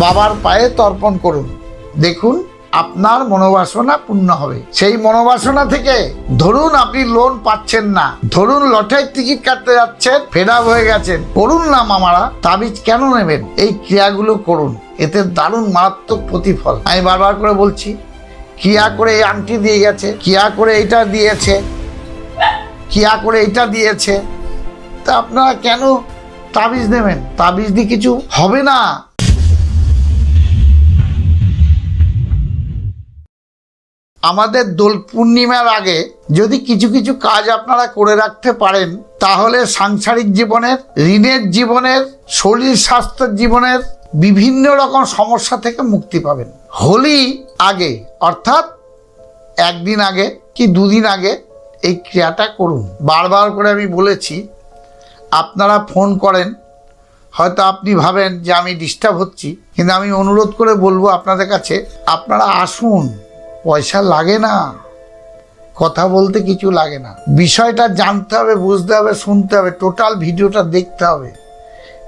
বাবার পায়ে তর্পণ করুন। দেখুন, আপনার মনোবাসনা পূর্ণ হবে। সেই মনোবাসনা থেকে ধরুন আপনি লোন পাচ্ছেন না। ধরুন লটারির টিকিট কাটতে যাচ্ছেন ফেরাব হয়ে গেছেন। করুন না মামারা, তাবিজ কেন নেবেন? এই ক্রিয়াগুলো করুন। এতে দারুণ মারাত্মক প্রতিফল। আমি বারবার করে বলছি কিয়া করে এই আংটি দিয়ে গেছে কিয়া করে এটা দিয়েছে কিয়া করে এটা দিয়েছে। তা আপনারা কেন তাবিজ নেবেন? তাবিজ দিয়ে কিছু হবে না। আমাদের দোল পূর্ণিমার আগে যদি কিছু কিছু কাজ আপনারা করে রাখতে পারেন, তাহলে সাংসারিক জীবনের, ঋণের জীবনের, শরীর স্বাস্থ্যের জীবনের বিভিন্ন রকম সমস্যা থেকে মুক্তি পাবেন। হোলি আগে, অর্থাৎ একদিন আগে কি দুদিন আগে এই ক্রিয়াটা করুন। বারবার করে আমি বলেছি, আপনারা ফোন করেন, হয়তো আপনি ভাবেন যে আমি ডিস্টার্ব হচ্ছি, কিন্তু আমি অনুরোধ করে বলব আপনাদের কাছে, আপনারা আসুন। পয়সা লাগে না। কথা বলতে কিছু লাগে না। বিষয়টা জানতে হবে, বুঝতে হবে, শুনতে হবে টোটাল ভিডিওটা দেখতে হবে।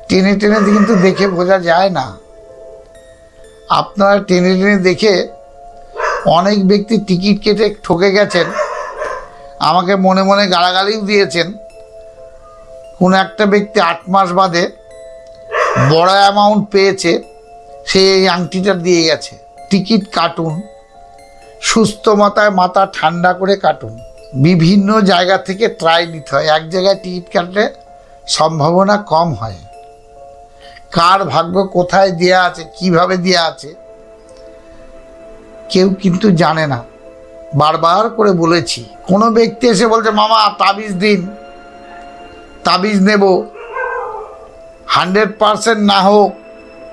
টেনে টেনে কিন্তু দেখে বোঝা যায় না। আপনারা টেনে টেনে দেখে অনেক ব্যক্তি টিকিট কেটে ঠকে গেছেন, আমাকে মনে মনে গালাগালিও দিয়েছেন। কোনো একটা ব্যক্তি আট মাস বাদে বড় অ্যামাউন্ট পেয়েছে সে এই আংটিটা দিয়ে গেছে। টিকিট কাটুন। সুস্থ মাথায় মাথা ঠান্ডা করে কাটুন। বিভিন্ন জায়গা থেকে ট্রাই নিতে হয়। এক জায়গায় টিকিট কাটলে সম্ভাবনা কম হয়। কার ভাগ্য কোথায় দেয়া আছে, কীভাবে দেয়া আছে, কেউ কিন্তু জানে না। বারবার করে বলেছি। কোনো ব্যক্তি এসে বলছে, মামা, তাবিজ দিন। তাবিজ নেব। হান্ড্রেড পারসেন্ট না হোক,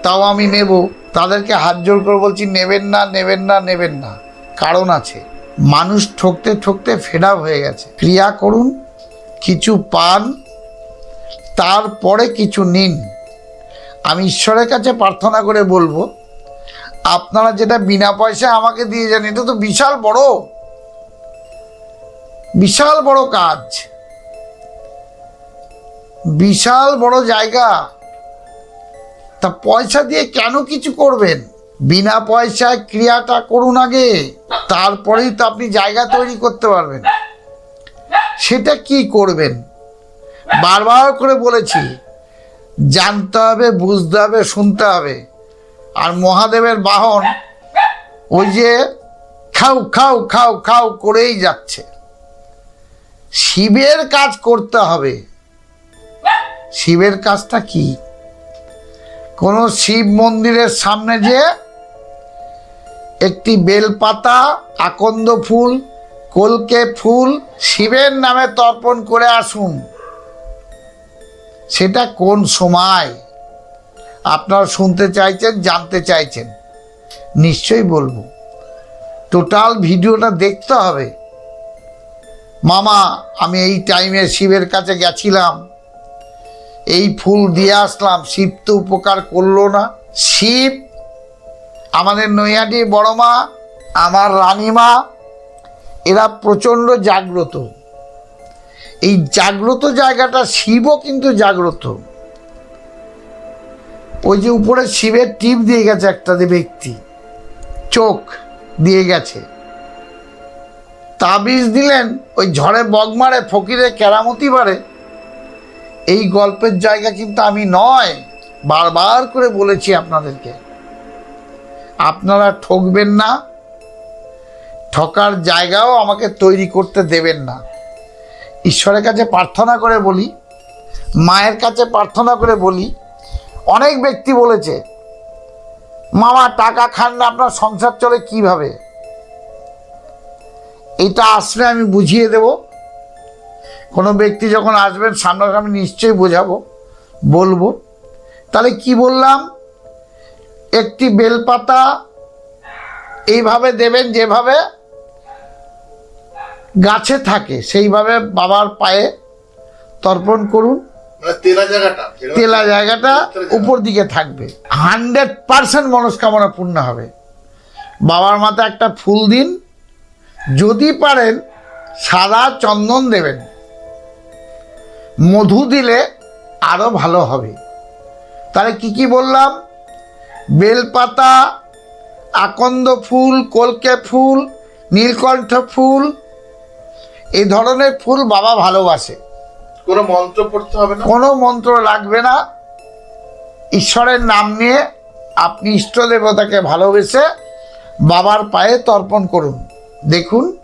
তাও আমি নেব। তাদেরকে হাত জোর করে বলছি, নেবেন না নেবেন না নেবেন না। কারণ আছে। মানুষ ঠকতে ঠকতে ফেডাপ হয়ে গেছে। ক্রিয়া করুন, কিছু পান, তারপরে কিছু নিন। আমি ঈশ্বরের কাছে প্রার্থনা করে বলব, আপনারা যেটা বিনা পয়সায় আমাকে দিয়ে যান, এটা তো বিশাল বড় বিশাল বড় কাজ। বিশাল বড় জায়গা। তা পয়সা দিয়ে কেন কিছু করবেন? বিনা পয়সায় ক্রিয়াটা করুন আগে, তারপরেই তো আপনি জায়গা তৈরি করতে পারবেন। সেটা কি করবেন? বারবার করে বলেছি, জানতে হবে, বুঝতে হবে, শুনতে হবে। আর মহাদেবের বাহন ওই যে খাও খাও খাও খাও করেই যাচ্ছে। শিবের কাজ করতে হবে। শিবের কাজটা কি? কোনো শিব মন্দিরের সামনে যে একটি বেলপাতা, আকন্দ ফুল, কলকে ফুল, শিবের নামে তর্পণ করে আসুন। সেটা কোন সময়? আপনারা শুনতে চাইছেন, জানতে চাইছেন? নিশ্চয়ই বলব। টোটাল ভিডিওটা দেখতে হবে। মামা, আমি এই টাইমে শিবের কাছে গেছিলাম। এই ফুল দিয়ে আসলাম। শিব তো উপকার করল না। শিব আমাদের নৈহাটির বড় মা, আমার রানীমা এরা প্রচণ্ড জাগ্রত। এই জাগ্রত জায়গাটা শিবও কিন্তু জাগ্রত। ওই যে উপরে শিবের টিপ দিয়ে গেছে একটা ব্যক্তি, চোখ দিয়ে গেছে। তাবিজ দিলেন, ওই ঝড়ে বগ মারে, ফকিরে কেরামতি বাড়ে এই গল্পের জায়গা কিন্তু আমি নয়, বারবার করে বলেছি আপনাদেরকে। আপনারা ঠকবেন না, ঠকার জায়গাও আমাকে তৈরি করতে দেবেন না। ঈশ্বরের কাছে প্রার্থনা করে বলি, মায়ের কাছে প্রার্থনা করে বলি, অনেক ব্যক্তি বলেছে, মামা, টাকা খান না, আপনার সংসার চলে কীভাবে? এটা আসলে আমি বুঝিয়ে দেব। কোনো ব্যক্তি যখন আসবেন, সামনাসামনি নিশ্চয়ই বোঝাবো, বলব। তাহলে কি বললাম? একটি বেলপাতা এইভাবে দেবেন যেভাবে গাছে থাকে সেইভাবে বাবার পায়ে তর্পণ করুন। মানে তেলা জায়গাটা উপর দিকে থাকবে। হান্ড্রেড পারসেন্ট মনস্কামনা পূর্ণ হবে। বাবার মাথা একটা ফুল দিন। যদি পারেন সাদা চন্দন দেবেন। মধু দিলে আরও ভালো হবে। তাহলে কি কি বললাম? বেলপাতা আকন্দ ফুল কলকে ফুল নীলকণ্ঠ ফুল এই ধরনের ফুল বাবা ভালোবাসে। কোনো মন্ত্র পড়তে হবে না? কোনো মন্ত্র লাগবে না। ঈশ্বরের নাম নিয়ে আপনি ইষ্ট দেবতাকে ভালোবেসে বাবার পায়ে তর্পণ করুন। দেখুন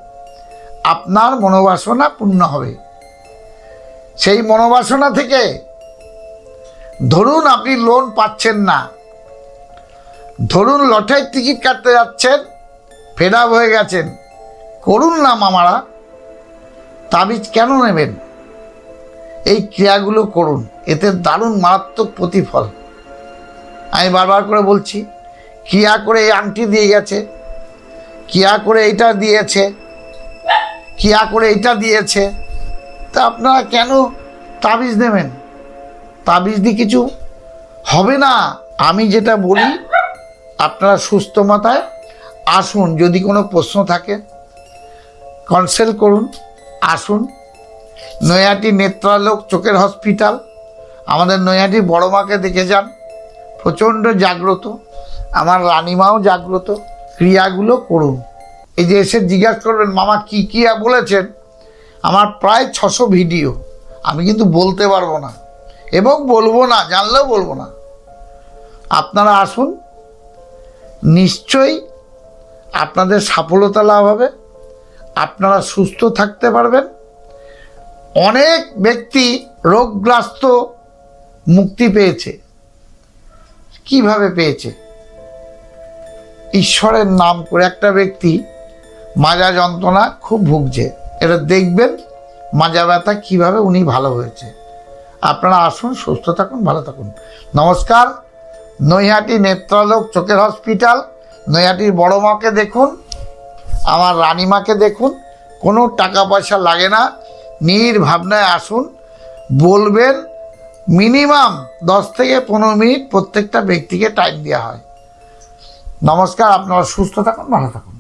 আপনার মনোবাসনা পূর্ণ হবে। সেই মনোবাসনা থেকে ধরুন আপনি লোন পাচ্ছেন না। ধরুন লটারির টিকিট কাটতে যাচ্ছেন, ফেরাব হয়ে গেছেন। করুন না মামারা, তাবিজ কেন নেবেন? এই ক্রিয়াগুলো করুন, এতে দারুণ মারাত্মক প্রতিফল। আমি বারবার করে বলছি, ক্রিয়া করে এই আংটি দিয়ে গেছে, ক্রিয়া করে এইটা দিয়েছে, ক্রিয়া করে এইটা দিয়েছে, তা আপনারা কেন তাবিজ নেবেন? তাবিজ দিয়ে কিছু হবে না। আমি যেটা বলি আপনারা সুস্থ মাথায় আসুন, যদি কোনো প্রশ্ন থাকে কনসাল্ট করুন, আসুন। নৈহাটি নেত্রালোক চোখের হসপিটাল আমাদের নৈহাটি বড় মাকে দেখে যান। প্রচণ্ড জাগ্রত, আমার রানিমাও জাগ্রত, ক্রিয়াগুলো করুন। এই যে এসে জিজ্ঞাসা করবেন, মামা, কি ক্রিয়া বলেছেন? আমার প্রায় ছশো ভিডিও, আমি কিন্তু বলতে পারব না। এবং বলব না, জানলেও বলব না। আপনারা আসুন নিশ্চয়ই আপনাদের সফলতা লাভ হবে, আপনারা সুস্থ থাকতে পারবেন। অনেক ব্যক্তি রোগগ্রস্ত মুক্তি পেয়েছে। কীভাবে পেয়েছে? ঈশ্বরের নাম করে একটা ব্যক্তি মাজা যন্ত্রণা খুব ভুগছে। এটা দেখবেন মাজা ব্যথা কীভাবে উনি ভালো হয়েছে। আপনারা আসুন, সুস্থ থাকুন, ভালো থাকুন। নমস্কার। নৈহাটি নেত্রালোক চোখের হসপিটাল, নৈহাটির বড় মাকে দেখুন, আমার রানিমাকে দেখুন, কোনো টাকা পয়সা লাগে না নির্ভাবনায় আসুন, বলবেন মিনিমাম দশ থেকে পনেরো মিনিট প্রত্যেকটা ব্যক্তিকে টাইম দেওয়া হয়। নমস্কার, আপনারা সুস্থ থাকুন, ভালো থাকুন।